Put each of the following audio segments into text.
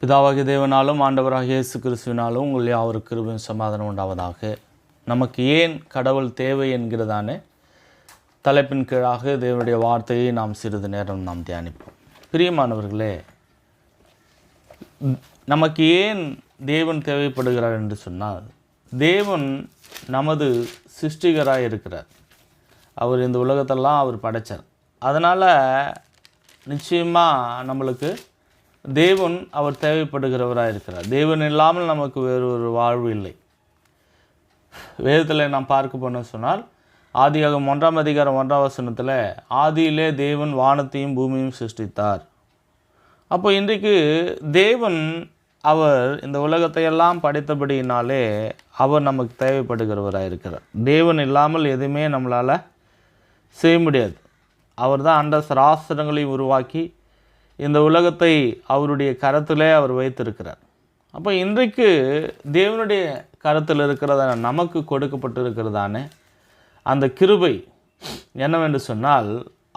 பிதாவாகிய தேவனாலும் ஆண்டவராக இயேசு கிறிஸ்துவினாலும் உங்கள் யாவருக்கு கிருபையும் சமாதானம் உண்டாவதாக. நமக்கு ஏன் கடவுள் தேவை என்கிறதான? தலைப்பின் கீழாக தேவனுடைய வார்த்தையை நாம் சிறிது நேரம் நாம் தியானிப்போம். பிரியமானவர்களே நமக்கு ஏன் தேவன் தேவைப்படுகிறார் என்று சொன்னால் தேவன் நமது சிருஷ்டிகராக இருக்கிறார். அவர் இந்த உலகத்தெல்லாம் அவர் படைச்சார். அதனால் நிச்சயமாக நம்மளுக்கு தேவன் அவர் தேவைப்படுகிறவராக இருக்கிறார். தேவன் இல்லாமல் நமக்கு வேறு ஒரு வாழ்வு இல்லை. வேதத்தில் நாம் பார்க்க போனோம் சொன்னால் ஆதியாகம் ஒன்றாம் அதிகாரம் ஒன்றாம் வசனத்தில் ஆதியிலே தேவன் வானத்தையும் பூமியும் சிருஷ்டித்தார். அப்போ இன்றைக்கு தேவன் அவர் இந்த உலகத்தையெல்லாம் படைத்தபடியினாலே அவர் நமக்கு தேவைப்படுகிறவராக இருக்கிறார். தேவன் இல்லாமல் எதுவுமே நம்மளால் செய்ய முடியாது. அவர் தான் அண்ட சராசரங்களையும் உருவாக்கி இந்த உலகத்தை அவருடைய கரத்திலே அவர் வைத்திருக்கிறார். அப்போ இன்றைக்கு தேவனுடைய கரத்தில் இருக்கிறதான நமக்கு கொடுக்கப்பட்டிருக்கிறதானே அந்த கிருபை என்னவென்று சொன்னால்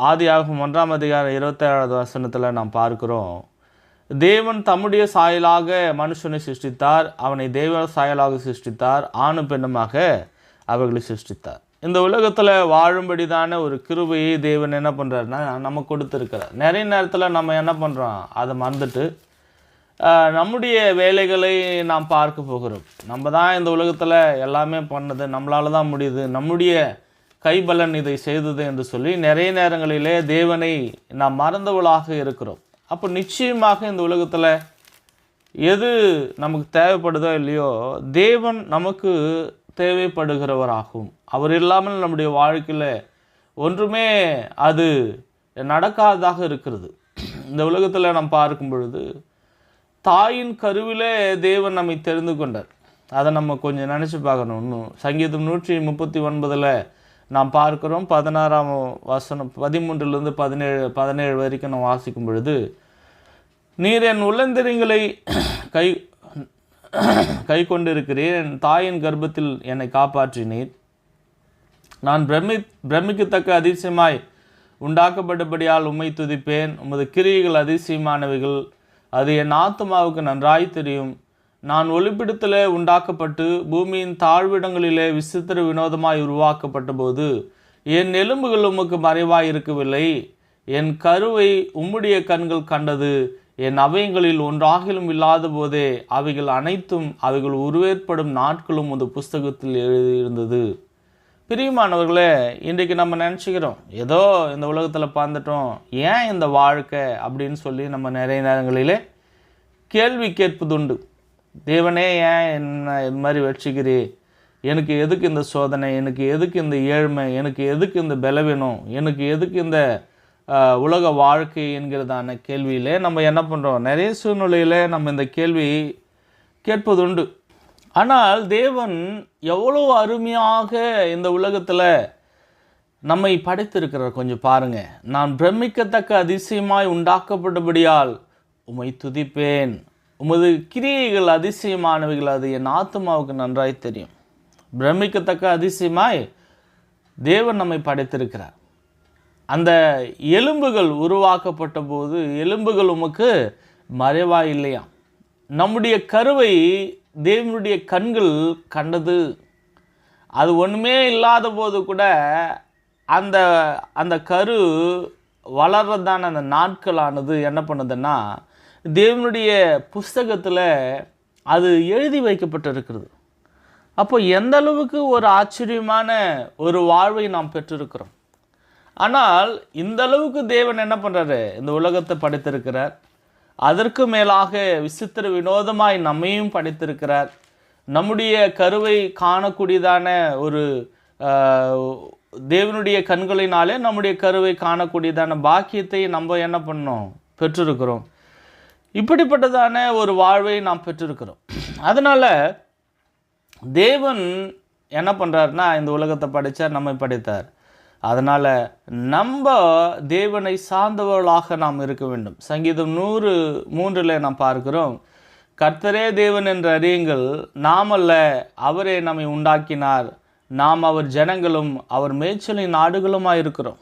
ஆதியாகும் ஒன்றாம் அதிகாரம் இருபத்தேழாவது வசனத்தில் நாம் பார்க்கிறோம் தேவன் தம்முடைய சாயலாக மனுஷனை சிருஷ்டித்தார் அவனை தேவ சாயலாக சிருஷ்டித்தார் ஆணும் பெண்ணுமாக அவர்களை சிருஷ்டித்தார். இந்த உலகத்தில் வாழும்படிதான ஒரு கிருபையை தேவன் என்ன பண்ணுறாருன்னா நம்ம கொடுத்துருக்கிறார். நிறைய நேரத்தில் நம்ம என்ன பண்ணுறோம் அதை மறந்துட்டு நம்முடைய வேலைகளை நாம் பார்க்க போகிறோம். நம்ம தான் இந்த உலகத்தில் எல்லாமே பண்ணது நம்மளால தான் முடியுது நம்முடைய கைபலன் இதை செய்தது என்று சொல்லி நிறைய நேரங்களிலே தேவனை நாம் மறந்தவளாக இருக்கிறோம். அப்போ நிச்சயமாக இந்த உலகத்தில் எது நமக்கு தேவைப்படுதோ இல்லையோ தேவன் நமக்கு தேவைப்படுகிறவராகும். அவர் இல்லாமல் நம்முடைய வாழ்க்கையில் ஒன்றுமே அது நடக்காததாக இருக்கிறது. இந்த உலகத்தில் நாம் பார்க்கும் பொழுது தாயின் கருவிலே தேவன் நம்மை தெரிந்து கொண்டார். அதை நம்ம கொஞ்சம் நினச்சி பார்க்கணும். இன்னும் சங்கீதம் நூற்றி முப்பத்தி ஒன்பதில் நாம் பார்க்கிறோம். பதினாறாம் வசனம் பதிமூன்றிலிருந்து பதினேழு பதினேழு வரைக்கும் நான் வாசிக்கும் பொழுது நீர் என் உள்ளந்திரியங்களை கை கை கொண்டிருக்கிறீர் என் தாயின் கர்ப்பத்தில் என்னை காப்பாற்றினீர். நான் பிரமி பிரமிக்கத்தக்க அதிசயமாய் உண்டாக்கப்பட்டபடியால் உம்மை துதிப்பேன். உமது கிரியைகள் அதிசயமானவைகள். அது என் ஆத்மாவுக்கு நன்றாய் தெரியும். நான் ஒளிப்பிடத்தில் உண்டாக்கப்பட்டு பூமியின் தாழ்விடங்களிலே விசித்திர வினோதமாய் உருவாக்கப்பட்ட போது என் எலும்புகள் உமக்கு மறைவாய் இருக்கவில்லை என் கருவை உம்முடைய கண்கள் கண்டது. என் அவயங்களில் ஒன்றாகிலும் இல்லாத போதே அவைகள் அனைத்தும் அவைகள் உருவேற்படும் நாட்களும் அந்த புஸ்தகத்தில் எழுதியிருந்தது. பிரியமானவர்களே இன்றைக்கு நம்ம நினச்சிக்கிறோம் ஏதோ இந்த உலகத்தில் பார்த்துட்டோம் ஏன் இந்த வாழ்க்கை அப்படின்னு சொல்லி நம்ம நிறைய நேரங்களிலே கேள்வி கேட்பதுண்டு. தேவனே ஏன் என்ன இது மாதிரி வச்சுக்கிறீ? எனக்கு எதுக்கு இந்த சோதனை? எனக்கு எதுக்கு இந்த ஏழ்மை? எனக்கு எதுக்கு இந்த பலவீனம்? எனக்கு எதுக்கு இந்த உலக வாழ்க்கை என்கிறதான கேள்வியிலே நம்ம என்ன பண்ணுறோம் நிறைய சூழ்நிலையில் நம்ம இந்த கேள்வி கேட்பதுண்டு. ஆனால் தேவன் எவ்வளோ அருமையாக இந்த உலகத்தில் நம்மை படைத்திருக்கிறார் கொஞ்சம் பாருங்கள் நான் பிரமிக்கத்தக்க அதிசயமாய் உண்டாக்கப்பட்டபடியால் உம்மை துதிப்பேன். உமது கிரியைகள் அதிசயமானவைகள் அது என் ஆத்மாவுக்கு நன்றாய் தெரியும். பிரமிக்கத்தக்க அதிசயமாய் தேவன் நம்மை படைத்திருக்கிறார். அந்த எலும்புகள் உருவாக்கப்பட்ட போது எலும்புகள் உமக்கு மறைவா இல்லையா நம்முடைய கருவை தேவனுடைய கண்கள் கண்டது. அது ஒன்றுமே இல்லாத போது கூட அந்த அந்த கரு வளர்றதான அந்த நாட்களானது என்ன பண்ணுதுன்னா தேவனுடைய புஸ்தகத்தில் அது எழுதி வைக்கப்பட்டிருக்கிறது. அப்போ எந்த அளவுக்கு ஒரு ஆச்சரியமான ஒரு வாழ்வை நாம் பெற்றிருக்கிறோம்? ஆனால் இந்த அளவுக்கு தேவன் என்ன பண்ணுறாரு இந்த உலகத்தை படைத்திருக்கிறார். அதற்கு மேலாக விசித்திர வினோதமாய் நம்மையும் படைத்திருக்கிறார். நம்முடைய கருவை காணக்கூடியதான ஒரு தேவனுடைய கண்களினாலே நம்முடைய கருவை காணக்கூடியதான பாக்கியத்தை நம்ம என்ன பண்ணோம் பெற்றிருக்கிறோம். இப்படிப்பட்டதான ஒரு வாழ்வை நாம் பெற்றிருக்கிறோம். அதனால் தேவன் என்ன பண்ணுறாருனா இந்த உலகத்தை படைத்தார் நம்மை படைத்தார். அதனால் நம்ம தேவனை சார்ந்தவர்களாக நாம் இருக்க வேண்டும். சங்கீதம் நூறு மூன்றில் நாம் பார்க்கிறோம் கர்த்தரே தேவன் என்று அறியுங்கள் நாம் அல்ல அவரே நம்மை உண்டாக்கினார். நாம் அவர் ஜனங்களும் அவர் மேய்ச்சலின் நாடுகளுமாக இருக்கிறோம்.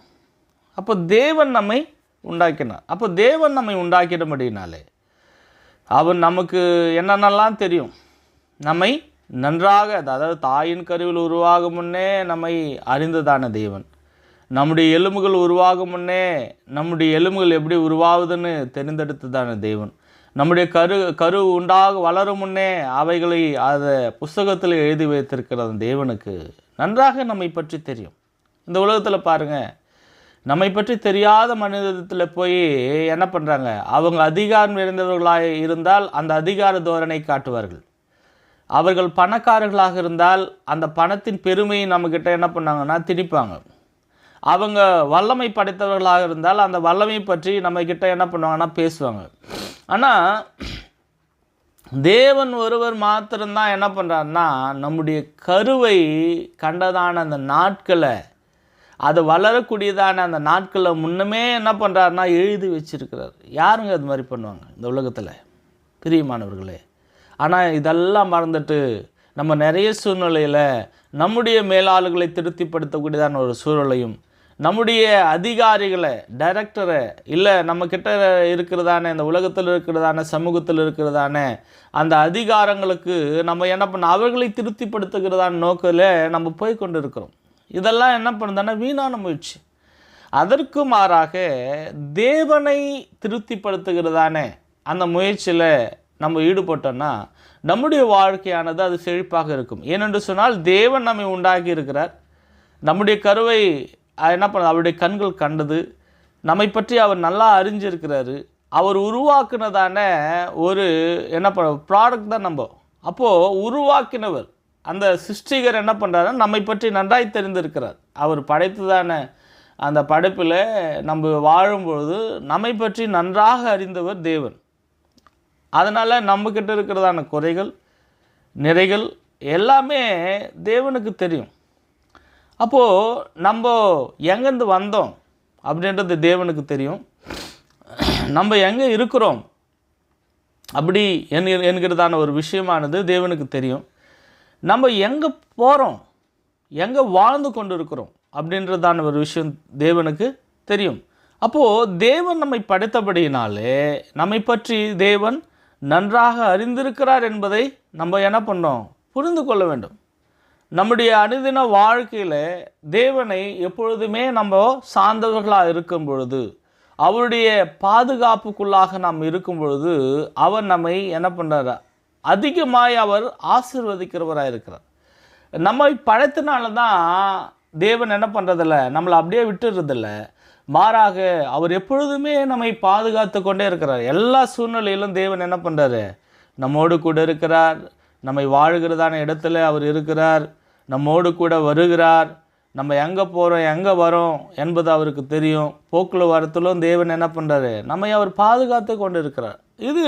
அப்போ தேவன் நம்மை உண்டாக்கினார். அப்போ தேவன் நம்மை உண்டாக்கினபடினாலே அவர் நமக்கு என்னென்னலாம் தெரியும்? நம்மை நன்றாக அதாவது தாயின் கருவில் உருவாகும் முன்னே நம்மை அறிந்ததான தேவன். நம்முடைய எலும்புகள் உருவாகும் முன்னே நம்முடைய எலும்புகள் எப்படி உருவாகுதுன்னு தெரிந்தெடுத்ததான தேவன். நம்முடைய கரு கரு உண்டாக வளரும் முன்னே அவைகளை அதை புஸ்தகத்தில் எழுதி வைத்திருக்கிற அந்த தேவனுக்கு. நன்றாக நம்மை பற்றி தெரியும். இந்த உலகத்தில் பாருங்கள் நம்மை பற்றி தெரியாத மனிதத்தில் போய் என்ன பண்ணுறாங்க அவங்க அதிகாரம் நிறைந்தவர்களாக இருந்தால் அந்த அதிகார தோரணை காட்டுவார்கள். அவர்கள் பணக்காரர்களாக இருந்தால் அந்த பணத்தின் பெருமையை நம்மக்கிட்ட என்ன பண்ணாங்கன்னா திணிப்பாங்க. அவங்க வல்லமை படைத்தவர்களாக இருந்தால் அந்த வல்லமை பற்றி நம்மக்கிட்ட என்ன பண்ணுவாங்கன்னா பேசுவாங்க. ஆனால் தேவன் ஒருவர் மாத்திரம்தான் என்ன பண்ணுறாருன்னா நம்முடைய கருவை கண்டதான அந்த நாட்களை அது வளரக்கூடியதான அந்த நாட்களை முன்னமே என்ன பண்ணுறாருன்னா எழுதி வச்சிருக்கிறார். யாருங்க அது மாதிரி பண்ணுவாங்க இந்த உலகத்தில்? பிரியமானவர்களே ஆனால் இதெல்லாம் மறந்துட்டு நம்ம நிறைய சூழ்நிலையில் நம்முடைய மேலாளர்களை திருப்திப்படுத்தக்கூடியதான ஒரு சூழலையும் நம்முடைய அதிகாரிகளை டைரக்டரை இல்லை நம்மக்கிட்ட இருக்கிறதான இந்த உலகத்தில் இருக்கிறதான சமூகத்தில் இருக்கிறதான அந்த அதிகாரங்களுக்கு நம்ம என்ன பண்ண அவர்களை திருப்திப்படுத்துகிறதான நோக்கில் நம்ம போய் கொண்டு இருக்கிறோம் இதெல்லாம் என்ன பண்ணுதானா வீணான முயற்சி. அதற்கு மாறாக தேவனை திருப்திப்படுத்துகிறதான அந்த முயற்சியில் நம்ம ஈடுபட்டோன்னா நம்முடைய வாழ்க்கையானது அது செழிப்பாக இருக்கும். ஏனென்று சொன்னால் தேவன் நம்மை உண்டாக்கி இருக்கிறார் நம்முடைய கருவை என்ன பண்ண அவருடைய கண்கள் கண்டது. நம்மை பற்றி அவர் நல்லா அறிஞ்சிருக்கிறாரு. அவர் உருவாக்குனதான ஒரு என்ன பண்ண ப்ராடக்ட் தான் நம்ம. அப்போது உருவாக்கினவர் அந்த சிருஷ்டிகர் என்ன பண்ணுறாருன்னா நம்மை பற்றி நன்றாய் தெரிந்திருக்கிறார். அவர் படைத்ததான அந்த படைப்பில் நம்ம வாழும்பொழுது நம்மை பற்றி நன்றாக அறிந்தவர் தேவன். அதனால் நம்மக்கிட்ட இருக்கிறதான குறைகள் நிறைகள் எல்லாமே தேவனுக்கு தெரியும். அப்போது நம்ம எங்கேருந்து வந்தோம் அப்படின்றது தேவனுக்கு தெரியும். நம்ம எங்கே இருக்கிறோம் அப்படி என் என்கிறதான ஒரு விஷயமானது தேவனுக்கு தெரியும். நம்ம எங்கே போகிறோம் எங்கே வாழ்ந்து கொண்டு இருக்கிறோம் அப்படின்றதான ஒரு விஷயம் தேவனுக்கு தெரியும். அப்போது தேவன் நம்மை படைத்தபடியினாலே நம்மை பற்றி தேவன் நன்றாக அறிந்திருக்கிறார் என்பதை நம்ம என்ன பண்ணோம்? புரிந்து கொள்ள வேண்டும். நம்முடைய அனுதின வாழ்க்கையில் தேவனை எப்பொழுதுமே நம்ம சார்ந்தவர்களாக இருக்கும் பொழுது அவருடைய பாதுகாப்புக்குள்ளாக நாம் இருக்கும் பொழுது அவர் நம்மை என்ன பண்ணுறார் அதிகமாய் அவர் ஆசிர்வதிக்கிறவராக இருக்கிறார். நம்மை பழத்தினால தான் தேவன் என்ன பண்ணுறதில்ல நம்மளை அப்படியே விட்டுறதில்ல. மாறாக அவர் எப்பொழுதுமே நம்மை பாதுகாத்து கொண்டே இருக்கிறார். எல்லா சூழ்நிலையிலும் தேவன் என்ன பண்ணுறாரு நம்மோடு கூட இருக்கிறார். நம்மை வாழ்கிறதான இடத்துல அவர் இருக்கிறார். நம்மோடு கூட வருகிறார். நம்ம எங்கே போகிறோம் எங்கே வரோம் என்பது அவருக்கு தெரியும். போக்கில் வரத்திலும் தேவன் என்ன பண்ணுறாரு நம்மை அவர் பாதுகாத்து கொண்டு இருக்கிறார் இது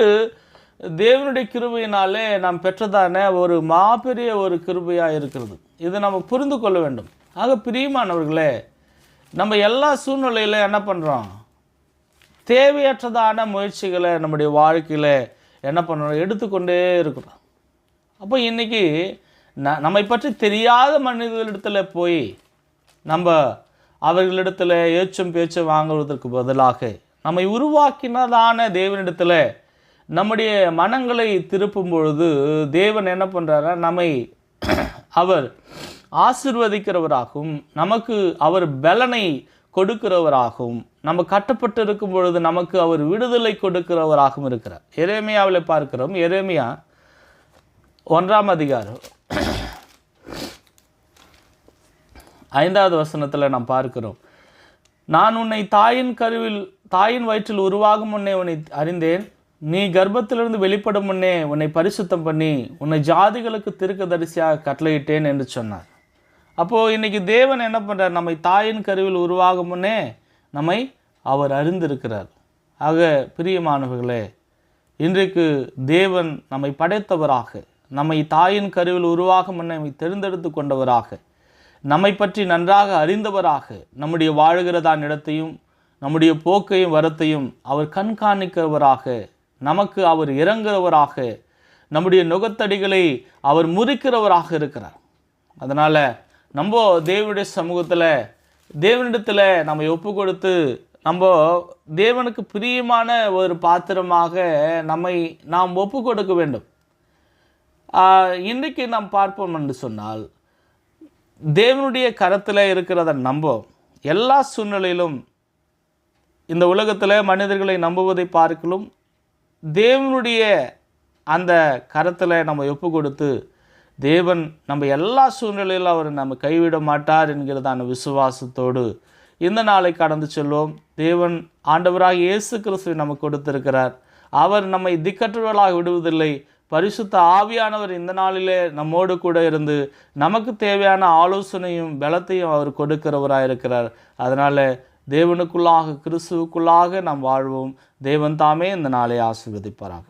தேவனுடைய கிருபையினாலே நாம் பெற்றதான ஒரு மாபெரிய ஒரு கிருபையாக இருக்கிறது. இது நம்ம புரிந்து கொள்ள வேண்டும். ஆக பிரியமானவர்களே நம்ம எல்லா சூழ்நிலையில் என்ன பண்ணுறோம் தேவையற்றதான முயற்சிகளை நம்முடைய வாழ்க்கையில் என்ன பண்ணுறோம் எடுத்துக்கொண்டே இருக்கிறோம். அப்போ இன்றைக்கி ந நம்மை பற்றி தெரியாத மனிதர்களிடத்தில் போய் நம்ம அவர்களிடத்தில் ஏச்சும் பேச்சும் வாங்குவதற்கு பதிலாக நம்மை உருவாக்கினதான தேவனிடத்தில் நம்முடைய மனங்களை திருப்பும் பொழுது தேவன் என்ன பண்ணுறாரா நம்மை அவர் ஆசிர்வதிக்கிறவராகவும் நமக்கு அவர் பலனை கொடுக்கிறவராகவும் நம்ம கட்டப்பட்டு இருக்கும் பொழுது நமக்கு அவர் விடுதலை கொடுக்கிறவராகவும் இருக்கிறார். எரேமியாவில் பார்க்கிறோம். எரேமியா ஒன்றாம் அதிகாரம் ஐந்தாவது வசனத்தில் நாம் பார்க்கிறோம். நான் உன்னை தாயின் கருவில் தாயின் வயிற்றில் உருவாகும் முன்னே உன்னை அறிந்தேன். நீ கர்ப்பத்திலிருந்து வெளிப்படும் முன்னே உன்னை பரிசுத்தம் பண்ணி உன்னை ஜாதிகளுக்கு திருக்கதரிசியாக கட்டளையிட்டேன் என்று சொன்னார். அப்போது இன்னைக்கு தேவன் என்ன பண்ணுறார் நம்மை தாயின் கருவில் உருவாகும் முன்னே நம்மை அவர் அறிந்திருக்கிறார். ஆக பிரியமானவர்களே இன்றைக்கு தேவன் நம்மை படைத்தவராக நம்மை தாயின் கருவில் உருவாகும் முன்னே நம்மை தெரிந்தெடுத்து கொண்டவராக நம்மை பற்றி நன்றாக அறிந்தவராக நம்முடைய வாழ்கிறதான் இடத்தையும் நம்முடைய போக்கையும் வரத்தையும் அவர் கண்காணிக்கிறவராக நமக்கு அவர் இறங்குறவராக நம்முடைய நுகத்தடிகளை அவர் முறிக்கிறவராக இருக்கிறார். அதனால் நம்ம தேவனுடைய சமூகத்தில் தேவனிடத்தில் நம்ம ஒப்பு கொடுத்து நம்ம தேவனுக்கு பிரியமான ஒரு பாத்திரமாக நம்மை நாம் ஒப்பு கொடுக்க வேண்டும் இன்றைக்கு நாம் பார்ப்போம் என்று சொன்னால் தேவனுடைய கரத்தில் இருக்கிறத நம்ப. எல்லா சூழ்நிலையிலும் இந்த உலகத்தில் மனிதர்களை நம்புவதை பார்க்கலும் தேவனுடைய அந்த கரத்தில் நம்ம ஒப்பு கொடுத்து தேவன் நம்ம எல்லா சூழ்நிலையிலும் அவர் நம்ம கைவிட மாட்டார் என்கிறதான விசுவாசத்தோடு இந்த நாளை கடந்து செல்வோம். தேவன் ஆண்டவராக இயேசு கிறிஸ்துவை நமக்கு கொடுத்திருக்கிறார். அவர் நம்மை திக்கற்றவர்களாக விடுவதில்லை. பரிசுத்த ஆவியானவர் இந்த நாளிலே நம்மோடு கூட இருந்து நமக்கு தேவையான ஆலோசனையும் பலத்தையும் அவர் கொடுக்கிறவராக இருக்கிறார். அதனால் தேவனுக்குள்ளாக கிறிஸ்துவுக்குள்ளாக நாம் வாழ்வோம். தேவன் தாமே இந்த நாளை ஆசிர்வதிப்பாராக.